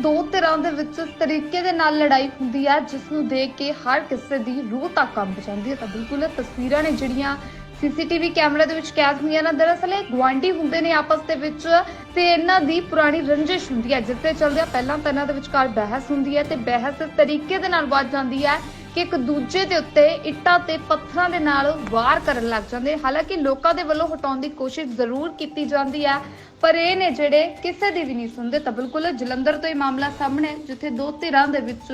ਦੋ ਧਿਰਾਂ ਦੇ ਵਿੱਚ ਤਰੀਕੇ ਦੇ ਨਾਲ ਲੜਾਈ ਹੁੰਦੀ ਹੈ ਜਿਸ ਨੂੰ ਦੇਖ ਕੇ ਹਰ ਕਿਸੇ ਦੀ ਰੂਹ ਤੱਕ ਕੰਬ ਜਾਂਦੀ ਹੈ ਤਾਂ ਬਿਲਕੁਲ ਤਸਵੀਰਾਂ ਨੇ ਜਿਹੜੀਆਂ ਸੀਸੀਟੀਵੀ ਕੈਮਰੇ ਦੇ ਵਿੱਚ ਕੈਦ ਹੋਈਆਂ ਨਾ। ਦਰਅਸਲ ਇਹ ਗੁਆਂਢੀ ਹੁੰਦੇ ਨੇ ਆਪਸ ਦੇ ਵਿੱਚ ਤੇ ਇਹਨਾਂ ਦੀ ਪੁਰਾਣੀ ਰੰਜਿਸ਼ ਹੁੰਦੀ ਹੈ ਜਿਸ ਤੇ ਚੱਲਦਿਆਂ ਪਹਿਲਾਂ ਤਾਂ ਇਹਨਾਂ ਦੇ ਵਿਚਕਾਰ ਬਹਿਸ ਹੁੰਦੀ ਹੈ ਤੇ ਬਹਿਸ ਤਰੀਕੇ ਦੇ ਨਾਲ ਵੱਧ ਜਾਂਦੀ ਹੈ ਕਿ ਇੱਕ ਦੂਜੇ ਦੇ ਉੱਤੇ ਇੱਟਾਂ ਤੇ ਪੱਥਰਾਂ ਦੇ ਨਾਲ ਵਾਰ ਕਰਨ ਲੱਗ ਜਾਂਦੇ ਹਾਲਾਂਕਿ ਲੋਕਾਂ ਦੇ ਵੱਲੋਂ ਹਟਾਉਣ ਦੀ ਕੋਸ਼ਿਸ਼ ਜ਼ਰੂਰ ਕੀਤੀ ਜਾਂਦੀ ਹੈ ਪਰ ਇਹ ਨੇ ਜਿਹੜੇ ਕਿਸੇ ਦੀ ਵੀ ਨਹੀਂ ਸੁਣਦੇ ਤਾਂ ਬਿਲਕੁਲ ਜਲੰਧਰ ਤੋਂ ਇਹ ਮਾਮਲਾ ਸਾਹਮਣੇ ਜਿੱਥੇ ਦੋ ਧਿਰਾਂ ਦੇ ਵਿੱਚ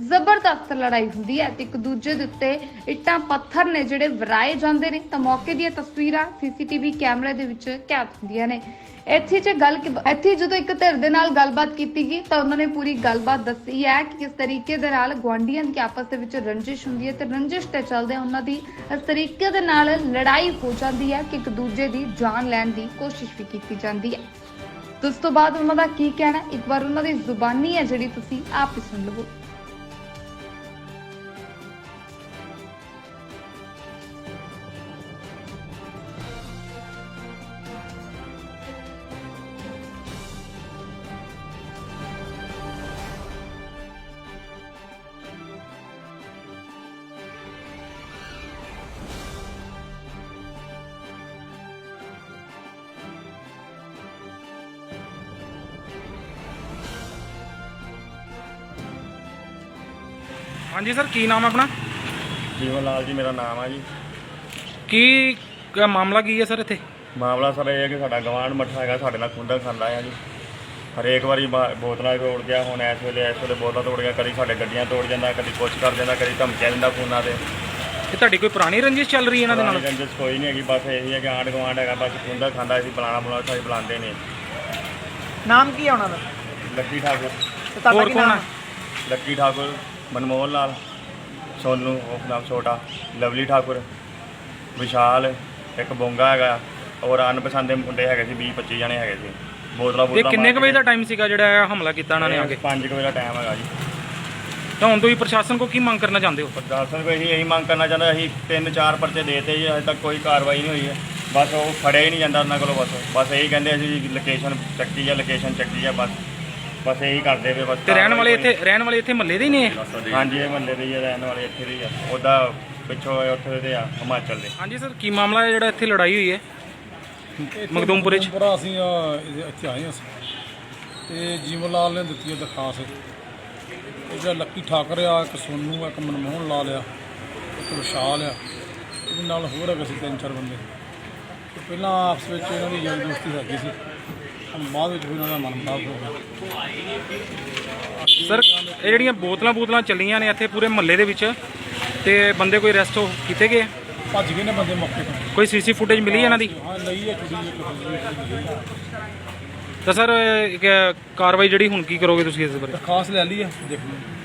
ਜ਼ਬਰਦਸਤ ਲੜਾਈ ਹੁੰਦੀ ਹੈ ਤੇ ਇੱਕ ਦੂਜੇ ਦੇ ਉੱਤੇ ਇੱਟਾਂ ਪੱਥਰ ਨੇ ਜਿਹੜੇ ਵਰਾਏ ਜਾਂਦੇ ਨੇ ਤਾਂ ਮੌਕੇ ਦੀਆਂ ਤਸਵੀਰਾਂ ਸੀਸੀਟੀਵੀ ਕੈਮਰੇ ਦੇ ਵਿੱਚ ਕੈਦ ਹੁੰਦੀਆਂ ਨੇ। ਇੱਥੇ ਜੇ ਗੱਲ ਇੱਥੇ ਜਦੋਂ ਇੱਕ ਧਿਰ ਦੇ ਨਾਲ ਗੱਲਬਾਤ ਕੀਤੀ ਗਈ ਤਾਂ ਉਹਨਾਂ ਨੇ ਪੂਰੀ ਗੱਲਬਾਤ ਦੱਸੀ ਹੈ ਕਿ ਕਿਸ ਤਰੀਕੇ ਦੇ ਨਾਲ ਗੁਆਂਢੀਆਂ ਦੀ ਆਪਸ ਦੇ ਵਿੱਚ ਰੰਜਿਸ਼ ਹੁੰਦੀ ਹੈ ਤੇ ਰੰਜਿਸ਼ ਤੇ ਚੱਲਦੇ ਉਹਨਾਂ ਦੀ ਇਸ ਤਰੀਕੇ ਦੇ ਨਾਲ ਲੜਾਈ ਹੋ ਜਾਂਦੀ ਹੈ ਕਿ ਇੱਕ ਦੂਜੇ ਦੀ ਜਾਨ ਲੈਣ ਦੀ ਕੋਸ਼ਿਸ਼ ਵੀ ਕੀਤੀ ਜਾਂਦੀ ਹੈ। ਉਸ ਤੋਂ ਬਾਅਦ ਉਹਨਾਂ ਦਾ ਕੀ ਕਹਿਣਾ? ਇੱਕ ਵਾਰ ਉਹਨਾਂ ਦੀ ਜ਼ੁਬਾਨੀ ਹੈ ਜਿਹੜੀ ਤੁਸੀਂ ਆਪ ਹੀ ਸੁਣ ਲਵੋ। ਹਾਂਜੀ ਸਰ ਕੀ ਨਾਮ ਹੈ ਆਪਣਾ? ਜੀਵਨ ਲਾਲ ਜੀ ਮੇਰਾ ਨਾਮ ਆ ਜੀ। ਕੀ ਕ- ਮਾਮਲਾ ਕੀ ਹੈ ਸਰ ਇੱਥੇ? ਮਾਮਲਾ ਸਰ ਇਹ ਹੈ ਕਿ ਸਾਡਾ ਗਵਾਂਢ ਮੱਠਾ ਹੈਗਾ ਸਾਡੇ ਨਾਲ ਖੁੰਡਾ ਖਾਂਦਾ ਆ ਜੀ। ਹਰੇਕ ਵਾਰੀ ਬਾ- ਬੋਤਲਾਂ ਤੋੜ ਗਿਆ ਹੁਣ ਇਸ ਵੇਲੇ ਇਸ ਵੇਲੇ ਬੋਤਲਾਂ ਤੋੜ ਗਿਆ ਕਦੀ ਸਾਡੇ ਗੱਡੀਆਂ ਤੋੜ ਜਾਂਦਾ ਕਦੀ ਕੁਛ ਕਰ ਜਾਂਦਾ ਕਦੀ ਧਮਕੀਆਂ ਦਿੰਦਾ ਫੋਨਾਂ ਤੇ। ਇਹ ਤੁਹਾਡੀ ਕੋਈ ਪੁਰਾਣੀ ਰੰਜਿਸ਼ ਚੱਲ ਰਹੀ ਹੈ ਇਹਨਾਂ ਦੇ ਨਾਲ? ਰੰਜਿਸ਼ ਕੋਈ ਨਹੀਂ ਹੈਗੀ ਬਸ ਇਹੀ ਹੈ ਕਿ ਆਂਢ ਗਵਾਂਢ ਹੈਗਾ ਬਸ ਖੁੰਡਾ ਖਾਂਦਾ ਸੀ ਬੁਲਾਣਾ ਬੁਲਾਣਾ ਸਾਈ ਬੁਲਾਉਂਦੇ ਨੇ ਨਾਮ ਕੀ ਹੈ ਉਹਨਾਂ ਦਾ? ਲੱਕੀ ਠਾਕੁਰ। ਤੇ ਤੁਹਾਡਾ ਹੋਰ ਕੀ ਕੌਣ ਨਾਮ ਹੈ? ਲੱਕੀ ਠਾਕੁਰ। ਮਨਮੋਹਨ ਲਾਲ ਸੋਨੂ ਉਹ ਨਾਮ ਛੋਟਾ ਲਵਲੀ ਠਾਕੁਰ ਵਿਸ਼ਾਲ ਇੱਕ ਬੋਂਗਾ ਹੈਗਾ ਔਰ ਅਨਪਸੰਦ ਦੇ ਮੁੰਡੇ ਹੈਗੇ ਸੀ 20 25 ਜਣੇ ਹੈਗੇ ਸੀ। ਬੋਤਲਾਂ ਇਹ ਬੋਤਲਾਂ ਕਿੰਨੇ ਕੁ ਵਜੇ ਦਾ ਟਾਈਮ ਸੀਗਾ ਜਿਹੜਾ ਇਹ ਹਮਲਾ ਕੀਤਾ ਇਹਨਾਂ ਨੇ ਆ ਕੇ? 5 ਵਜੇ ਦਾ ਟਾਈਮ ਹੈਗਾ ਜੀ। ਤਾਂ ਹੁਣ ਤੁਸੀਂ ਪ੍ਰਸ਼ਾਸਨ ਕੋ ਕੀ ਮੰਗ ਕਰਨਾ ਚਾਹੁੰਦੇ ਹੋ? ਪ੍ਰਸ਼ਾਸਨ ਕੋਈ ਇਹੀ ਮੰਗ ਕਰਨਾ ਚਾਹੁੰਦਾ ਅਸੀਂ ਤਿੰਨ ਚਾਰ ਪਰਚੇ ਦੇਤੇ ਜੀ ਅਜੇ ਤੱਕ ਕੋਈ ਕਾਰਵਾਈ ਨਹੀਂ ਹੋਈ ਹੈ। ਬਸ ਉਹ ਫੜਿਆ ਹੀ ਨਹੀਂ ਜਾਂਦਾ ਉਹਨਾਂ ਕੋਲੋਂ ਬਸ। ਬਸ ਇਹੀ ਕਹਿੰਦੇ ਅਸੀਂ ਲੋਕੇਸ਼ਨ ਚੱਕੀ ਆ ਲੋਕੇਸ਼ਨ ਚੱਕੀ ਆ ਬਸ। ਬਸ ਇਹੀ ਕਰਦੇ ਪਏ ਬਸ ਤੇ ਰਹਿਣ ਵਾਲੇ ਇੱਥੇ ਰਹਿਣ ਵਾਲੇ ਇੱਥੇ ਮਹੱਲੇ ਦੇ ਹੀ ਨੇ ਇਹ? ਹਾਂਜੀ ਇਹ ਮਹੱਲੇ ਦੇ ਹੀ ਆ, ਰਹਿਣ ਵਾਲੇ ਇੱਥੇ ਦੇ ਹੀ ਆ। ਉਹਦਾ ਪਿੱਛੋਂ ਇਹ ਉੱਥੇ ਦੇ ਆ ਹਿਮਾਚਲ ਦੇ। ਹਾਂਜੀ ਸਰ ਕੀ ਮਾਮਲਾ ਹੈ ਜਿਹੜਾ ਇੱਥੇ ਲੜਾਈ ਹੋਈ ਹੈ? ਮਖਦੂਮਪੁਰੇ 'ਚ? ਮਖਦੂਮਪੁਰਾ ਅਸੀਂ ਅ, ਇਹਦੇ- ਇੱਥੇ ਆਏ ਹਾਂ ਅਸੀਂ। ਤੇ ਜੀਵਨ ਲਾਲ ਨੇ ਦਿੱਤੀ ਹੈ ਦਰਖਾਸਤ। ਇਹ ਜਿਹੜਾ ਲੱਕੀ ਠਾਕਰ ਆ ਇੱਕ ਸੋਨੂ ਆ ਇੱਕ ਮਨਮੋਹਨ ਲਾਲ ਆ ਇੱਕ ਵਿਸ਼ਾਲ ਆ। ਇਹਦੇ ਨਾਲ ਹੋਰ ਹੈਗੇ ਸੀ ਤਿੰਨ ਚਾਰ ਬੰਦੇ। ਤੇ ਪਹਿਲਾਂ ਆਪਸ ਵਿੱਚ ਇਹਨਾਂ ਦੀ ਯਾਰੀ ਦੋਸਤੀ ਹੈਗੀ ਸੀ। ਬਾਅਦ ਵਿੱਚ ਇਹਨਾਂ ਦਾ ਮਨ ਮੁਟਾਵ ਹੋ ਗਿਆ। ਸਰ ਇਹ ਜਿਹੜੀਆਂ ਬੋਤਲਾਂ ਬੋਤਲਾਂ ਚੱਲੀਆਂ ਨੇ ਇੱਥੇ ਪੂਰੇ ਮਹੱਲੇ ਦੇ ਵਿੱਚ ਤੇ ਬੰਦੇ ਕੋਈ ਅਰੈਸਟ ਹੋ ਕੀਤੇ ਗਏ? ਆ? ਭੱਜ ਗਏ ਨੇ ਬੰਦੇ ਮੌਕੇ ਤੋਂ। ਕੋਈ ਸੀਸੀ ਫੁਟੇਜ ਮਿਲੀ ਇਹਨਾਂ ਦੀ? ਹਾਂ ਲਈ ਹੈ ਕੁੜੀ ਇੱਕ ਤਾਂ ਸਰ ਇਹ ਕ- ਕਾਰਵਾਈ ਜਿਹੜੀ ਹੁਣ ਕੀ ਕਰੋਗੇ ਤੁਸੀਂ ਇਸ ਬਾਰੇ? ਦਰਖਾਸਤ ਲੈ ਲਈ ਹੈ ਦੇਖ। ਲਓ